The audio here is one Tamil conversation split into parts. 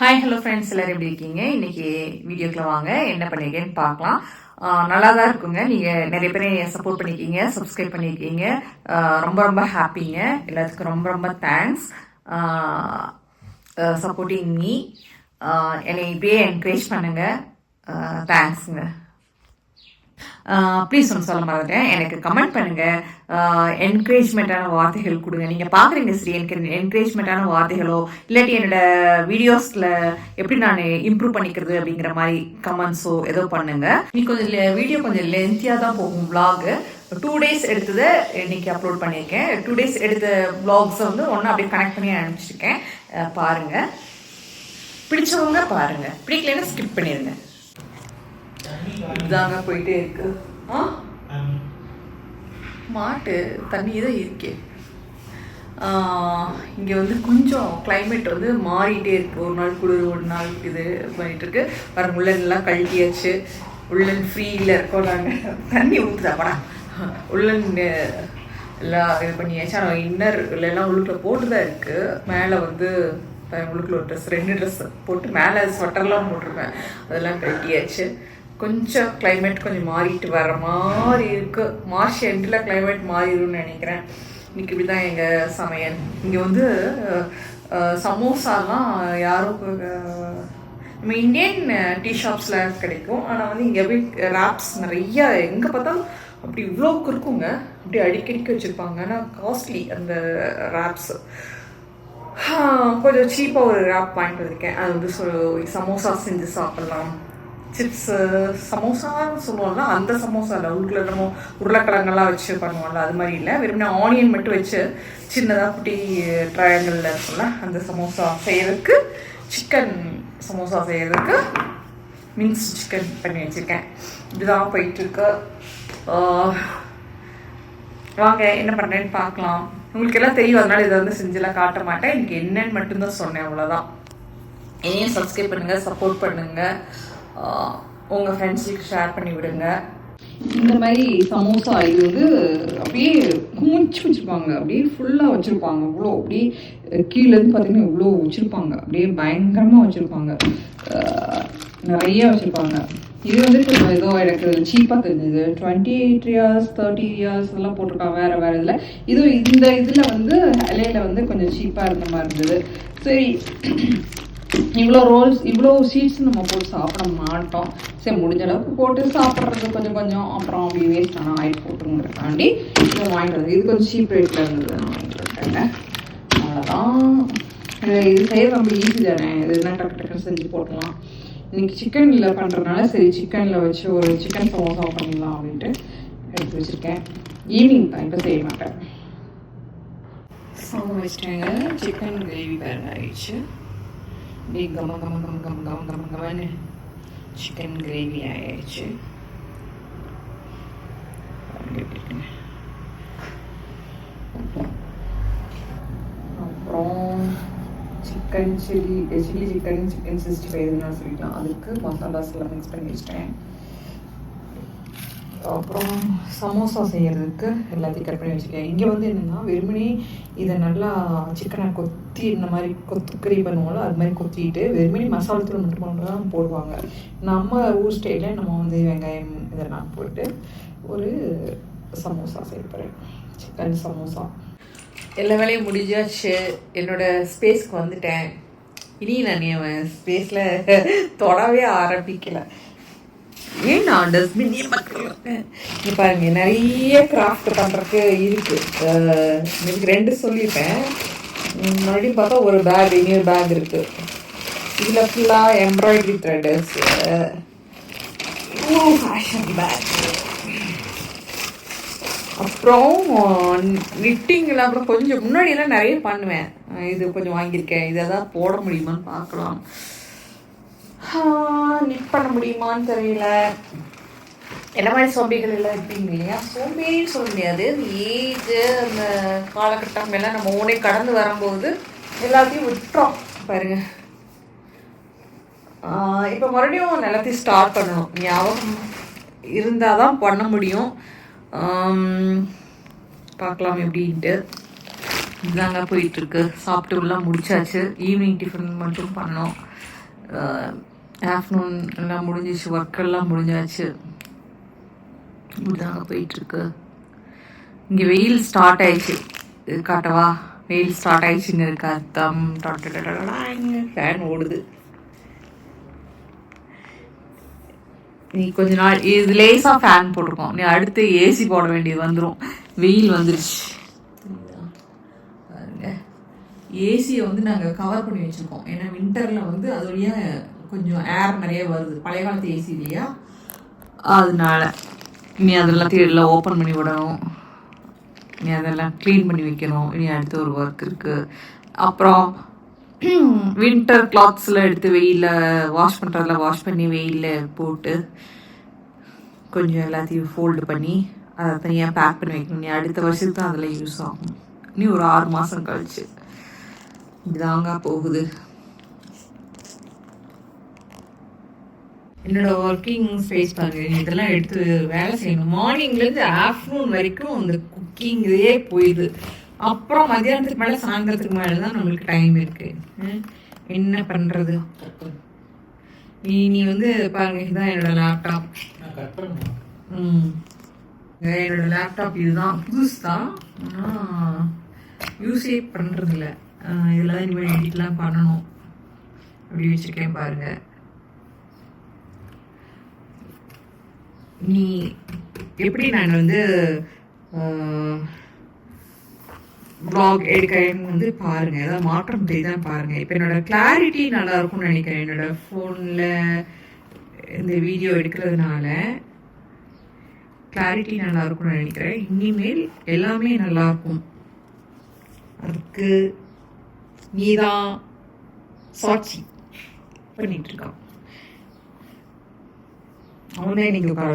ஹாய் ஹலோ ஃப்ரெண்ட்ஸ் எல்லாரும் எப்படி இருக்கீங்க? இன்னைக்கு வீடியோக்குள்ள வாங்க. என்ன பண்ணிருக்கேன்னு பார்க்கலாம். நல்லா தான் இருக்குங்க. நீங்கள் நிறைய பேர் சப்போர்ட் பண்ணிருக்கீங்க சப்ஸ்கிரைப் பண்ணியிருக்கீங்க ரொம்ப ரொம்ப ஹாப்பிங்க எல்லாத்துக்கும் ரொம்ப ரொம்ப தேங்க்ஸ் சப்போர்ட்டிங் மீ என்னை இப்படியே என்கரேஜ் பண்ணுங்க. தேங்க்ஸுங்க ப்ளீஸ் ஒன்று சொல்ல மறந்துட்டேன். எனக்கு கமெண்ட் பண்ணுங்க. என்கரேஜ்மெண்ட்டான வார்த்தைகள் கொடுங்க. நீங்கள் பார்க்குறீங்க சரி? எனக்கு என்கரேஜ்மெண்ட்டான வார்த்தைகளோ இல்லாட்டி என்னோட வீடியோஸில் எப்படி நான் இம்ப்ரூவ் பண்ணிக்கிறது அப்படிங்கிற மாதிரி கமெண்ட்ஸோ ஏதோ பண்ணுங்க. நீ கொஞ்சம் வீடியோ கொஞ்சம் லென்த்தியாக தான் போகும் vlog. டூ டேஸ் எடுத்ததை இன்னைக்கு அப்லோட் பண்ணியிருக்கேன். டூ டேஸ் எடுத்த vlogs வந்து ஒன்று அப்படியே கனெக்ட் பண்ணி அனுப்பிச்சிருக்கேன். பாருங்கள் பிடிச்சவங்க பாருங்க. பிடிக்கலன்னா ஸ்கிப் பண்ணிடுங்க இதாங்க போயிட்டே இருக்கு. ஆ? மாட்டு தண்ணி தான் இருக்கே. இங்கே வந்து கொஞ்சம் climate வந்து மாறிட்டே இருக்கு. ஒரு நாள் குளிர் ஒரு நாள் இது பண்ணிட்டு இருக்கு. பாருங்க உள்ளன் எல்லாம் கழட்டியாச்சு. உள்ளன் ஃப்ரீயில் இருக்கோம் நாங்கள் தண்ணி ஊற்றுதா படம் உள்ளன் எல்லாம் இது பண்ணியாச்சு. ஆனால் இன்னர் எல்லாம் உள்ளுக்குள்ள போட்டு தான் இருக்கு. மேலே வந்து உள்ளுக்குள்ள ஒரு ட்ரெஸ் ரெண்டு ட்ரெஸ் போட்டு மேலே ஸ்வெட்டர்லாம் போட்டிருப்பேன். அதெல்லாம் கழட்டியாச்சு. கொஞ்சம் கிளைமேட் கொஞ்சம் மாறிட்டு வர மாதிரி இருக்கு. மார்ச் எண்டில் கிளைமேட் மாறிடும்னு நினைக்கிறேன். இன்னைக்கு இப்படி தான் எங்கள் சமையல். இங்கே வந்து சமோசாலாம் யாரும் நம்ம இந்தியன் டீ ஷாப்ஸில் கிடைக்கும். ஆனால் வந்து இங்கே போய் ராப்ஸ் நிறைய எங்கே பார்த்தாலும் அப்படி இவ்வளோக்கு இருக்குங்க. அப்படி அடிக்கடிக்கு வச்சுருப்பாங்க. ஆனால் காஸ்ட்லி அந்த ரேப்ஸு கொஞ்சம் சீப்பாக ஒரு ரேப் வாங்கிட்டு வந்திருக்கேன். அது வந்து சமோசா செஞ்சு சாப்பிட்லாம். சிப்ஸு சமோசான்னு uh, சொல்லுவாங்க. அந்த சமோசா இல்லை உள்ளுக்குள்ள நம்ம உருளைக்கிழங்கெல்லாம் வச்சு பண்ணுவோம்ல அது மாதிரி இல்லை. வெறுமனே ஆனியன் மட்டும் வச்சு சின்னதாக குட்டி ட்ரையாங்கிளில் இருக்கும்ல அந்த சமோசா செய்யறதுக்கு சிக்கன் சமோசா செய்யறதுக்கு மின்ஸ் சிக்கன் பண்ணி வச்சுருக்கேன். இதுதான் போயிட்டுருக்கு. வாங்க என்ன பண்ணுறேன்னு பார்க்கலாம். உங்களுக்கு எல்லாம் தெரியும் அதனால இதை வந்து செஞ்செல்லாம் காட்ட மாட்டேன். எனக்கு என்னன்னு மட்டும்தான் சொன்னேன் அவ்வளோதான் என்னையும் சப்ஸ்கிரைப் பண்ணுங்கள் சப்போர்ட் பண்ணுங்கள் உங்கள் உங்க ஃப்ரெண்ட்ஸுக்கு ஷேர் பண்ணி விடுங்க. இந்த மாதிரி சமோசா இது வந்து அப்படியே குமிச்சு வச்சுருப்பாங்க. அப்படியே ஃபுல்லாக வச்சுருப்பாங்க. இவ்வளோ அப்படியே கீழேருந்து பார்த்தீங்கன்னா இவ்வளோ வச்சுருப்பாங்க. அப்படியே பயங்கரமாக வச்சுருப்பாங்க. நிறைய வச்சுருப்பாங்க. இது வந்து கொஞ்சம் ஏதோ எனக்கு சீப்பாக தெரிஞ்சது. Twenty eight years thirty years எல்லாம் போட்டிருக்காங்க வேறு வேறு இதில். இது இந்த இதில் வந்து இலையில வந்து கொஞ்சம் சீப்பாக இருந்த மாதிரி இருந்தது. சரி. இவ்வளோ ரோல்ஸ் இவ்வளோ சீட்ஸ் நம்ம போட்டு சாப்பிட மாட்டோம். சரி முடிஞ்ச அளவுக்கு போட்டு சாப்பிட்றது கொஞ்சம் கொஞ்சம். அப்புறம் அப்படி வேஸ்ட் ஆனால் ஆயில் போட்டுங்கிறக்காண்டி இதை வாங்கிட்டு வந்து இது கொஞ்சம் சீப் ரேட்டில் இருந்தது. நான் வாங்கிட்டு வந்துட்டேங்க அவ்வளோதான் இது செய்யறது ரொம்ப ஈஸி தானே. இதுனா டக்கு டக்குன்னு செஞ்சு போட்டுக்கலாம். இன்னைக்கு சிக்கனில் பண்ணுறதுனால சரி சிக்கனில் வச்சு ஒரு சிக்கன் சமோசா பண்ணலாம் அப்படின்ட்டு எடுத்து வச்சுருக்கேன். ஈவினிங் தான். இப்போ செய்ய மாட்டேன். சமம் வச்சுட்டேங்க சிக்கன் கிரேவி வேறு ஆயிடுச்சு. அப்படியே கம கம கம கம கம கம கமன்னு சிக்கன் கிரேவி ஆயிடுச்சு பாருங்க அப்புறம் chicken chilli chilli chicken chicken sixty five சொல்லிக்கலாம் அதுக்கு மசாலாஸ் எல்லாம் மிக்ஸ் பண்ணி வச்சிட்டேன். அப்புறம் சமோசா செய்யறதுக்கு எல்லாத்தையும் கட் பண்ணி வச்சுருக்கேன். இங்கே வந்து என்னென்னா வெறுமனே இதை நல்லா சிக்கனை கொத்தி இந்த மாதிரி கொத்து கறி பண்ணுவோம்ல அது மாதிரி கொத்திட்டு வெறுமனே மசாலா தூள் மட்டும் மட்டும் தான் போடுவாங்க. நம்ம ஊர் ஸ்டைலில் நம்ம வந்து வெங்காயம் இதெல்லாம் போட்டு ஒரு சமோசா செய்யப்படுறேன் சிக்கன் சமோசா. எல்லா வேலையும் முடிஞ்சாச்சு. என்னோட ஸ்பேஸ்க்கு வந்துட்டேன். இனி நான் என் ஸ்பேஸில் தொடவே ஆரம்பிக்கலை. ஏன் நான் டஸ்ட்பின் இங்கே பாருங்க நிறைய கிராஃப்ட் பண்ணுறதுக்கு இருக்கு. அஹ் எனக்கு ரெண்டு சொல்லியிருப்பேன். மறுபடியும் பார்த்தா ஒரு பேக் இன்னொரு பேக் இருக்கு. இதில் ஃபுல்லாக எம்ப்ராய்டரி த்ரெட்டர்ஸ் ஃபேஷன் பேக் அப்புறம் நிட்டிங்கெல்லாம் அப்புறம் கொஞ்சம் முன்னாடியெல்லாம் நிறைய பண்ணுவேன். இது கொஞ்சம் வாங்கியிருக்கேன். இதை தான் போட முடியுமான்னு பார்க்கலாம். நிட் பண்ண முடியுமான்னு தெரியல. என்ன மாதிரி சோம்பேறிகள் எல்லாம் இருப்பீங்க இல்லையா? சோம்பேறின்னு சொல்ல முடியாது. ஏஜ் அந்த காலகட்டம் எல்லாம் நம்ம ஓனே கடந்து வரும்போது எல்லாத்தையும் விட்டுறோம். பாருங்க. இப்போ மறுபடியும் எல்லாத்தையும் ஸ்டார்ட் பண்ணணும். ஞாபகம் இருந்தால் தான் பண்ண முடியும். பார்க்கலாம் எப்படின்ட்டு. இதாங்க போயிட்டுருக்கு சாப்பிட்டு எல்லாம் முடிச்சாச்சு. ஈவினிங் டிஃபன் மட்டும் பண்ணோம். ஆஃப்டர்நூன் எல்லாம் முடிஞ்சிச்சு ஒர்க்கெல்லாம் முடிஞ்சாச்சு. இப்படிதாங்க போயிட்டுருக்கு. இங்கே வெயில் ஸ்டார்ட் ஆயிடுச்சு. இது காட்டவா? வெயில் ஸ்டார்ட் ஆயிடுச்சுன்னு இருக்கு அர்த்தம். ஃபேன் ஓடுது. நீ கொஞ்ச நாள் இது லேசா ஃபேன் போட்டிருக்கோம். நீ அடுத்து ஏசி போட வேண்டியது வந்துடும் வெயில் வந்துருச்சு. ஏசியை வந்து நாங்கள் கவர் பண்ணி வச்சுருக்கோம். ஏன்னா வின்டரில் வந்து அதோடைய கொஞ்சம் ஏர் நிறைய வருது. பழைய காலத்து ஏசி இல்லையா? அதனால இனி அதெல்லாத்தையும் எல்லாம் ஓப்பன் பண்ணி விடணும். இனி அதெல்லாம் க்ளீன் பண்ணி வைக்கணும். இனி அடுத்த ஒரு ஒர்க் இருக்குது அப்புறம் வின்டர் கிளாத்ஸில் எடுத்து வெயிலில் வாஷ் பண்ணுறதில் வாஷ் பண்ணி வெயிலில் போட்டு கொஞ்சம் எல்லாத்தையும் ஃபோல்டு பண்ணி அதை தனியாக பேக் பண்ணி வைக்கணும். நீ அடுத்த வருஷத்துக்கு தான் அதில் யூஸ் ஆகும். நீ ஒரு ஆறு மாதம் கழிச்சு. இதாங்க போகுது. என்னோட ஒர்க்கிங் ஸ்பேஸ் பாருங்க. நீ இதெல்லாம் எடுத்து வேலை செய்யணும். மார்னிங்லேருந்து ஆஃப்டர்நூன் வரைக்கும் அந்த குக்கிங் இதே போயிடுது. அப்புறம் மத்தியானத்துக்கு மேலே சாயந்தரத்துக்கு மேலே தான் நம்மளுக்கு டைம் இருக்கு. ம், என்ன பண்ணுறது நீ நீ வந்து பாருங்க இதுதான் என்னோட லேப்டாப் ம். என்னோட லேப்டாப் இதுதான். புதுசு? தான் ஆனால் யூஸே பண்ணுறதில்ல இதில் தான் இனிமேல் எடிட்லாம் பண்ணணும். அப்படி வச்சுருக்கேன் பாருங்க. நீ எப்படி நான் வந்து ப்ளாக் எடுக்கிறேன்னு வந்து பாருங்க. ஏதாவது மாற்றம் தெரியுதான் பாருங்க. இப்போ என்னோட கிளாரிட்டி நல்லா இருக்கும்னு நினைக்கிறேன். என்னோட ஃபோனில் இந்த வீடியோ எடுக்கிறதுனால கிளாரிட்டி நல்லா இருக்கும்னு நினைக்கிறேன். இனிமேல் எல்லாமே நல்லா இருக்கும் அதுக்கு நீதான் சாட்சி பண்ணிட்டு அவங்களே அவனே இன்னைக்கு உட்கார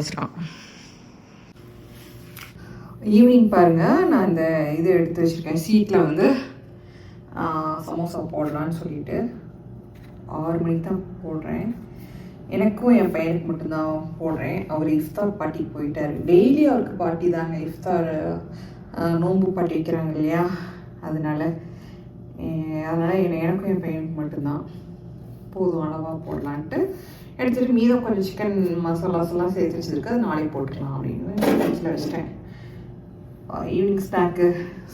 ஈவினிங் பாருங்க. நான் இந்த இது எடுத்து வச்சிருக்கேன். சீட்டில் வந்து சமோசா போடலான்னு சொல்லிட்டு ஆறு மணிக்கு தான் போடுறேன். எனக்கும் என் பையனுக்கு மட்டும்தான் போடுறேன். அவர் இஃப்தார் பார்ட்டிக்கு போயிட்டாரு. டெய்லி அவருக்கு பார்ட்டி தாங்க. இஃப்தார் நோன்பு பாட்டி வைக்கிறாங்க இல்லையா? அதனால அதனால் எனக்கும் என் பையனுக்கு மட்டும்தான். போதும் அளவாக போடலான்ட்டு எடுத்துகிட்டு மீதம் கொஞ்சம் சிக்கன் மசாலாஸ்லாம் சேர்த்து வச்சுருக்கு. அது நாளைக்கு போட்டுக்கலாம் அப்படின்னு ஃப்ரிட்ஜில் ஈவினிங் ஸ்நாக்கு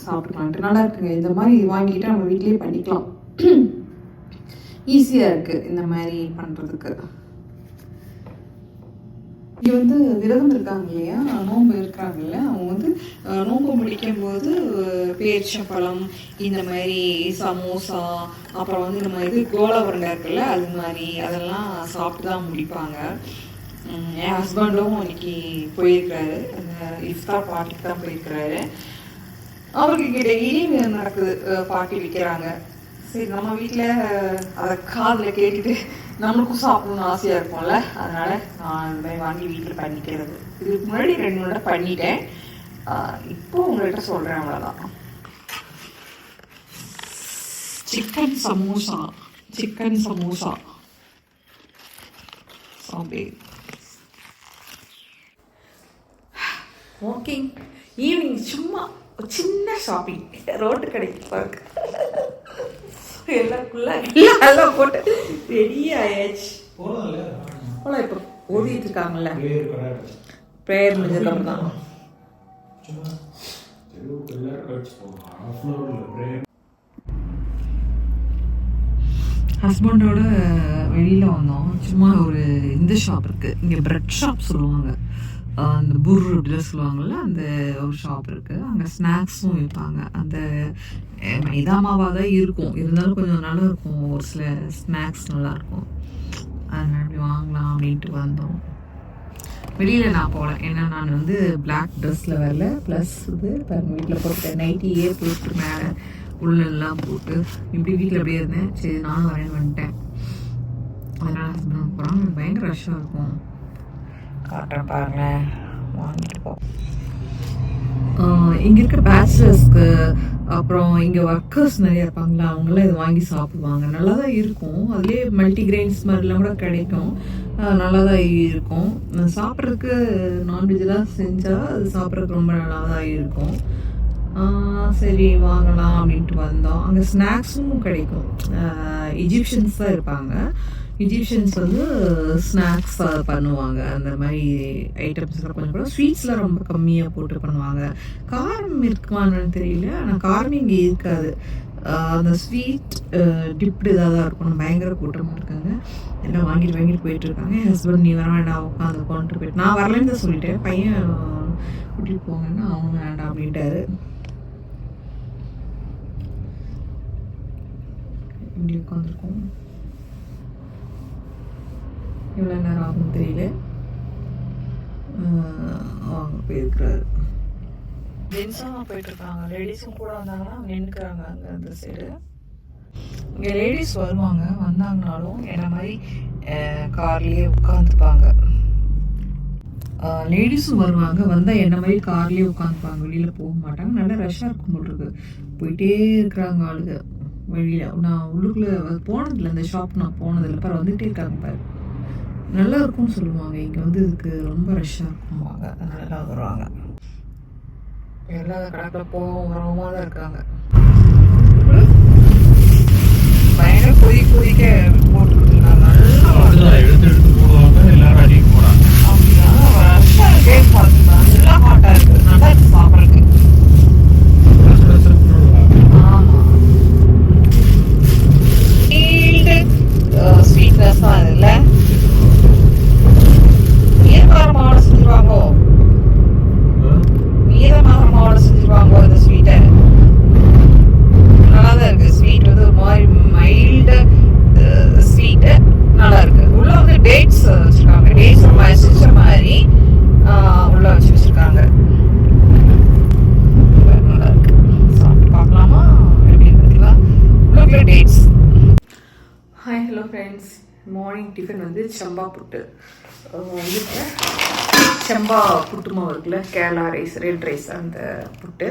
சாப்பிட்டுக்கலான்ட்டு நல்லா இருக்குங்க. இந்த மாதிரி வாங்கிட்டு நம்ம வீட்லேயே பண்ணிக்கலாம். ஈஸியாக இருக்குது இந்த மாதிரி பண்ணுறதுக்கு இங்கே வந்து விரதம் இருக்காங்க இல்லையா நோன்பு இருக்கிறாங்கல்ல அவங்க வந்து நோன்பு முடிக்கும் போது பேரிச்சம்பழம் இந்த மாதிரி சமோசா அப்புறம் வந்து நம்ம இது கோலா உருண்டை இருக்குல்ல அது மாதிரி அதெல்லாம் சாப்பிட்டு தான் முடிப்பாங்க. என் ஹஸ்பண்டும் இன்னைக்கு போயிருக்கிறாரு. அந்த இஃப்தார் பார்ட்டிக்கு தான் போயிருக்கிறாரு. அவருக்கு டெய்லி நடக்குது? பார்ட்டி வைக்கிறாங்க. சரி நம்ம வீட்டில் அதை காதில் கேட்டுட்டு நம்மளுக்கும் சாப்பிடணும்னு ஆசையாக இருக்கும்ல? அதனால நான் இந்த மாதிரி வாங்கி வீட்டில் பண்ணிக்கிறது. இதுக்கு முன்னாடி ரெண்டு முறை பண்ணிட்டேன். இப்போ உங்கள்கிட்ட சொல்கிறேன் அவ்வளோதான் சிக்கன் சமோசா சிக்கன் சமோசா சாம்பே வாக்கிங் ஈவினிங் சும்மா ஒரு சின்ன ஷாப்பிங் ரோட்டு கடைக்கு எல்லாம் போட்டு ரெடி ஆயாச்சு போலாம் இப்போ ஓதிட்டு இருக்காங்கல்ல. ப்ரேயர் முடிஞ்சதுக்கப்புறம் தான். ஹஸ்பண்டோட வெளியில் வந்தோம். சும்மா ஒரு இந்த ஷாப் இருக்குது இங்கே பிரெட் ஷாப் சொல்லுவாங்க. அந்த புர் அப்படிலாம் சொல்லுவாங்கள்ல அந்த ஒரு ஷாப் இருக்குது அங்கே ஸ்நாக்ஸும் விற்பாங்க அந்த அஹ், மைதா மாவாக தான் இருக்கும். இருந்தாலும் கொஞ்சம் நல்லா இருக்கும் ஒரு சில ஸ்நாக்ஸ் நல்லாயிருக்கும். அதனால அப்படி வாங்கலாம் அப்படின்ட்டு வந்தோம். வெளியில் நான் போகல. ஏன்னா நான் வந்து பிளாக் ட்ரெஸ்ஸில் வரல. ப்ளஸ் இது வீட்டில் போட்டு நைட்டியே போட்டு மேலே உள்ளெல்லாம் போட்டு இப்படி வீட்டில் அப்படியே இருந்தேன். சரி நானும் வரேன் வந்துட்டேன். அதனால் ஹஸ்பண்ட் போகிறான் பயங்கர ரஷ்ஷாக இருக்கும். காட்டுறேன் பாருங்களேன் வாங்கிட்டு போ. இங்கே இருக்கிற பேச்சுலர்ஸ்க்கு அப்புறம் இங்கே ஒர்க்கர்ஸ் நிறைய இருப்பாங்களா? அவங்களாம் இது வாங்கி சாப்பிடுவாங்க. நல்லா தான் இருக்கும். அதுலேயே மல்டிகிரெயின்ஸ் மாதிரிலாம் கூட கிடைக்கும். நல்லா தான் இருக்கும். சாப்பிட்றதுக்கு நான்வெஜ்லாம் செஞ்சால் அது சாப்பிட்றதுக்கு ரொம்ப நல்லா தான் இருக்கும் சரி வாங்கலாம் அப்படின்ட்டு வந்தோம். அங்கே ஸ்நாக்ஸும் கிடைக்கும். இஜிப்ஷியன்ஸ் தான் இருப்பாங்க. இஜிப்ஷியன்ஸ் வந்து ஸ்நாக்ஸ் பண்ணுவாங்க. அந்த மாதிரி ஐட்டம்ஸ்லாம் கொஞ்சம் கூட ஸ்வீட்ஸ்லாம் ரொம்ப கம்மியாக போட்டு பண்ணுவாங்க. காரம் இருக்குமான்னு தெரியல. ஆனால் காரமே இங்கே இருக்காது. அந்த ஸ்வீட் டிப்டு இதாக தான் இருக்கும். பயங்கர கூட்டமாக இருக்காங்க. எல்லாம் வாங்கிட்டு வாங்கிட்டு போயிட்டு இருக்காங்க. என் ஹஸ்பண்ட் நீ வர வேண்டாம் உட்காந்து கொண்டு போயிட்டு. நான் வரலன்னு தான் சொல்லிட்டேன். பையன் கூட்டிகிட்டு போங்கன்னா அவங்க வேண்டாம் அப்படின்ட்டாரு. இப்படி உட்காந்துருக்கோம். எவ்வளோ நேரம் ஆகும் தெரியல. அவங்க போயிருக்கிறாரு. ஜென்ஸாக போயிட்டு இருக்காங்க. லேடிஸும் கூட வந்தாங்கன்னா நின்றுக்கிறாங்க அங்கே அந்த சைடு இங்கே லேடிஸ் வருவாங்க. வந்தாங்கனாலும் என்ன மாதிரி கார்லேயே உட்காந்துப்பாங்க லேடிஸும் வருவாங்க. வந்தால் என்ன மாதிரி கார்லேயே உட்காந்துப்பாங்க வெளியில் போக மாட்டாங்க. நல்லா ரஷ்ஷாக இருக்கும் போல் இருக்கு. போயிட்டே இருக்கிறாங்க ஆளுங்க. வெளியில். நான் உள்ளுக்குள்ளே போனதில்லை. இந்த ஷாப் நான் போனதில்லை. பாரு வந்துகிட்டே இருக்காங்க பாரு. நல்லா இருக்கும்னு சொல்லுவாங்க. இங்கே வந்து இதுக்கு ரொம்ப ரஷ்ஷாக இருக்கும்வாங்க அதனால வருவாங்க. எல்லா கணக்கில் போகவும் வரவுமா தான் இருக்காங்க. பயங்கர கொதி கொதிக்க போட்டு கொடுத்துருக்காங்க நல்லா எடுத்து எடுத்து போடுவாங்க எல்லாரும் அடிக்க போறாங்க. அப்படியா ரஷ்ஷாக இருக்கே பார்த்தா நல்லா ஹாட்டாக இருக்குது நல்லா இருக்கு சாப்பிட்றதுக்கு. ஸ்வீட்னஸ் தான் இது இல்லை ஈரமான மாவோட செஞ்சுருவாங்கோ ஈரமான மாவோட செஞ்சுருவாங்கோ இந்த ஸ்வீட்டை நல்லா தான் இருக்கு ஸ்வீட் வந்து ஒரு மாதிரி மைல்டு ஸ்வீட்டு நல்லா இருக்கு உள்ள வந்து டேட்ஸ் வச்சிருக்காங்க டேட்ஸ் மசிச்ச மாதிரி ஆஹ், உள்ள வச்சு வச்சிருக்காங்க நல்லா இருக்கு சாப்பிட்டு பார்க்கலாமா எப்படி பார்த்தீங்களா உள்ள dates hi hello friends morning tiffin வந்து சம்பா புட்டு அஹ் இதுக்கு சம்பா புட்டு மாவு இருக்குல்ல? கேரளா ரைஸ் ரெட் ரைஸ் அந்த புட்டு.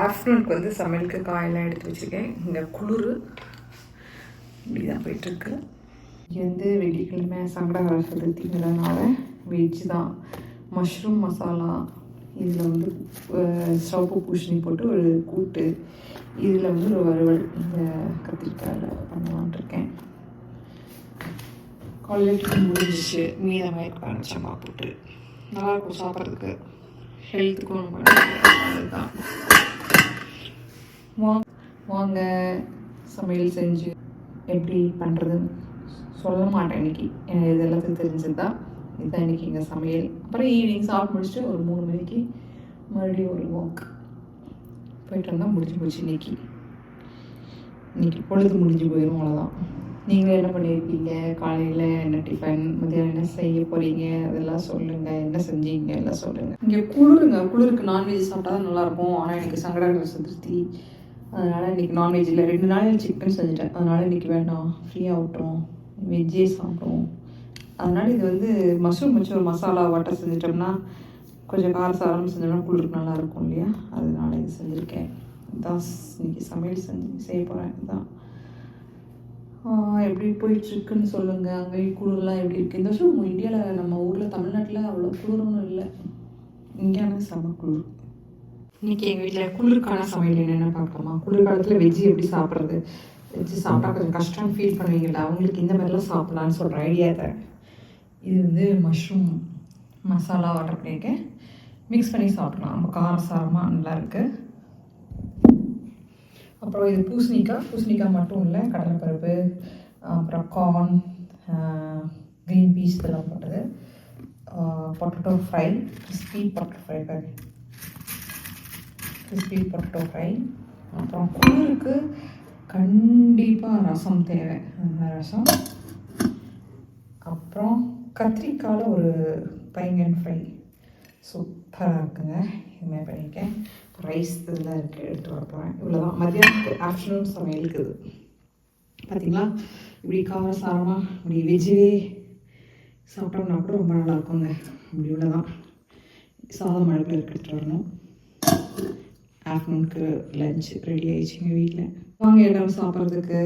ஆஃப்டர்நூனுக்கு வந்து சமையலுக்கு காயெல்லாம் எடுத்து வச்சுருக்கேன். இங்கே குளிர். இப்படி தான் போயிட்டுருக்கு. இங்கே வந்து வெள்ளிக்கிழமை சங்கடகர சதுர்த்திங்கிறதுனால வெஜ் தான். மஷ்ரூம் மசாலா இதில் வந்து அஹ், பூஷணி பூசணி போட்டு ஒரு கூட்டு. இதில் வந்து ஒரு வறுவல். இந்த கத்திரிக்காயில் பண்ணலான் இருக்கேன். காலையில் முடிஞ்சிச்சு மீதமாக இருக்காங்க சம்மா போட்டு. நல்லாயிருக்கும் சாப்பிட்றதுக்கு. ஹெல்த்துக்கும் ரொம்ப அதுதான் வாங்க வாங்க சமையல் செஞ்சு எப்படி பண்ணுறதுன்னு சொல்ல மாட்டேன் இன்னைக்கு. எனக்கு இது எல்லாத்துக்கும் தெரிஞ்சது தான் இதுதான் இன்னைக்கு எங்கள் சமையல். அப்புறம் ஈவினிங் சாப்பிட்டு முடிச்சுட்டு ஒரு மூணு மணிக்கு மறுபடியும் ஒரு வாக் போயிட்டு வந்தால் முடிஞ்சு போச்சு இன்னைக்கு. இன்னைக்கு பொழுது முடிஞ்சு போயிடும் அவ்வளோதான் நீங்களும் என்ன பண்ணியிருக்கீங்க காலையில் என்ன டிஃபன் மதியம் என்ன செய்ய போகிறீங்க அதெல்லாம் சொல்லுங்கள் என்ன செஞ்சீங்க? எல்லாம் சொல்லுங்கள் இங்கே குளிருங்க. குளிருக்கு நான்வெஜ் சாப்பிட்டா தான் நல்லாயிருக்கும். ஆனால் எனக்கு சங்கடகர சதுர்த்தி. அதனால் இன்றைக்கி நான்வெஜ் இல்லை. ரெண்டு நாள் சிக்கன் செஞ்சுட்டேன். அதனால் இன்றைக்கி வேண்டாம். ஃப்ரீயாக விட்டுறோம் வெஜ்ஜே சாப்பிட்றோம் அதனால் இது வந்து மஷ்ரூம் வச்சு ஒரு மசாலா வட்டை செஞ்சிட்டோம்னா கொஞ்சம் காரசாரம் செஞ்சோம்னா குளிருக்கு நல்லாயிருக்கும் இல்லையா? அதனால் இது செஞ்சுருக்கேன். இதான் இன்றைக்கி சமையல் செஞ்சு செய்ய போகிறேன் இதான் எப்படி போயிட்டுருக்குன்னு சொல்லுங்கள் அங்கே குளிர்லாம் எப்படி இருக்குது இந்த வருஷம் இந்தியாவில் நம்ம ஊரில் தமிழ்நாட்டில் அவ்வளோ குளிரும் இல்லை. இங்கேயான செம குளிர். இன்னைக்கு எங்கள் வீட்டில் குளிர்கான சமையல் என்னென்ன பார்க்கலாமா குளிர்காலத்தில் வெஜ்ஜு எப்படி சாப்பிட்றது? வெஜ்ஜு சாப்பிட்டா கொஞ்சம் கஷ்டம் ஃபீல் பண்ணுவீங்களா அவங்களுக்கு இந்த மாதிரிலாம் சாப்பிட்லான்னு சொல்கிற ஐடியா தரேன் இது வந்து மஷ்ரூம் மசாலா ஆர்டர் பண்ணியிருக்கேன். மிக்ஸ் பண்ணி சாப்பிட்லாம். ரொம்ப காரசாரமாக நல்லா இருக்குது அப்புறம் இது பூசணிக்காய். பூசணிக்காய் மட்டும் இல்லை கடலைப்பருப்பு அப்புறம் கார்ன் க்ரீன் பீஸ் இதெல்லாம் போட்டது. Potato fry crispy potato fry crispy potato fry அப்புறம் குளிருக்கு கண்டிப்பாக ரசம் தேவை. அந்த ரசம். அப்புறம் கத்திரிக்காயில் ஒரு பைங்கன் ஃப்ரை சூப்பராக இருக்குங்க. இதுமாதிரி பண்ணியிருக்கேன். ரைஸ் இதெல்லாம் இருக்குது எடுத்து வரப்போகிறேன் இவ்வளோதான் மதியானத்துக்கு ஆஃப்டர்நூன் சமையலுக்கு இது பார்த்தீங்களா இப்படி காரசாரமாக இப்படி வெஜ்ஜே சாப்பிட்டோம்னா கூட ரொம்ப நல்லா இருக்குங்க. இப்படி இவ்வளோதான் சாதம் அடுப்பில் எடுத்துகிட்டு வரணும். ஆஃப்டர்நூனுக்கு லஞ்ச் ரெடி ஆயிடுச்சு எங்கள் வீட்டில் வாங்க எல்லாரும் சாப்பிட்றதுக்கு.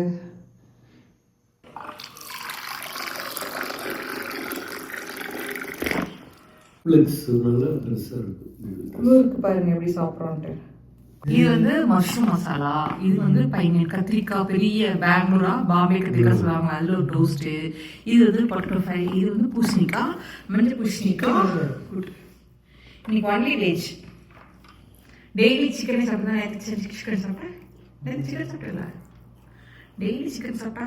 பாருங்க எப்படி சாப்பிட்றோன்ட்டு. இது வந்து மஷ்ரூம் மசாலா இது வந்து பையன் கத்திரிக்காய் பெரிய பெங்களூரா பாம்பே கத்திரிக்காய் சொல்லுவாங்க. அதில் ஒரு டோஸ்ட்டு இது வந்து பொட்டோ ஃப்ரை இது வந்து பூசணிக்காய் மஞ்சள் பூசணிக்காய் இன்னைக்கு ஒன்லி வெஜ் டெய்லி சிக்கனே சாப்பிட்டா நேற்று சிக்கன் சாப்பிட்டேன்? நேற்று சிக்கன் சாப்பிட்டல டெய்லி சிக்கன் சாப்பிட்டா.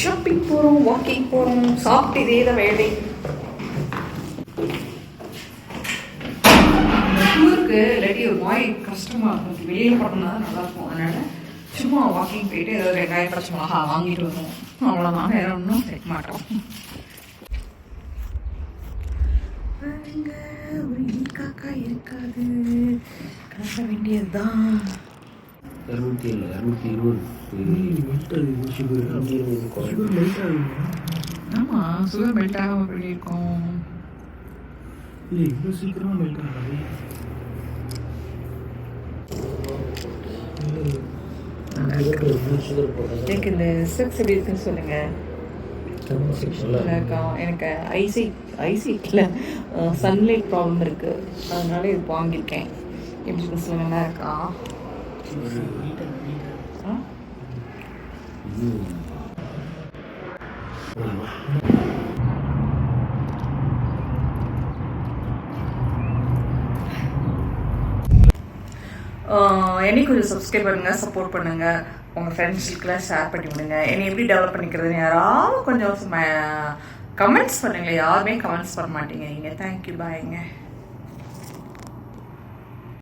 ஷாப்பிங் போகிறோம் வாக்கிங் போகிறோம் சாப்பிட்டு இதே தான் வேலை. டூருக்கு இல்லாட்டி ஒரு மாதிரி கஷ்டமாக இருக்கும் வெளியில் தான் நல்லாயிருக்கும் அதனால் சும்மா வாக்கிங் போயிட்டு ஏதாவது வெங்காயம் பச்சை மிளகா வாங்கிட்டு வருவோம். அவ்வளோதான் வேற ஒன்றும் சேர்க்க மாட்டோம். பாருங்க, ஒரு ஈ காக்கா இருக்காது. கிளம்ப வேண்டியதுதான். இரநூத்தி ஏழு இரநூத்தி இருபது. ஆமா சுகர் மெல்ட் ஆகாம பண்ணியிருக்கோம் இல்லை இவ்வளோ சீக்கிரமா மெல்ட் ஆகாது. எனக்கு இந்த செக்ஸ் எப்படி இருக்குன்னு சொல்லுங்க. எனக்கு ஐசி ஐசிட்டில் சன்லைட் ப்ராப்ளம் இருக்கு. அதனால இது வாங்கியிருக்கேன். எப்படி சொல்லுங்க நல்லா இருக்கா? என்னை கொஞ்சம் சப்ஸ்கிரைப் பண்ணுங்க சப்போர்ட் பண்ணுங்க. உங்க ஃப்ரெண்ட்ஸுக்கெல்லாம் ஷேர் பண்ணி விடுங்க. என்னை எப்படி டெவலப் பண்ணிக்கிறதுன்னு யாராவது கொஞ்சம் கமெண்ட்ஸ் பண்ணுங்க யாருமே கமெண்ட்ஸ் பண்ண மாட்டேங்க. தேங்க்யூ பாய்ங்க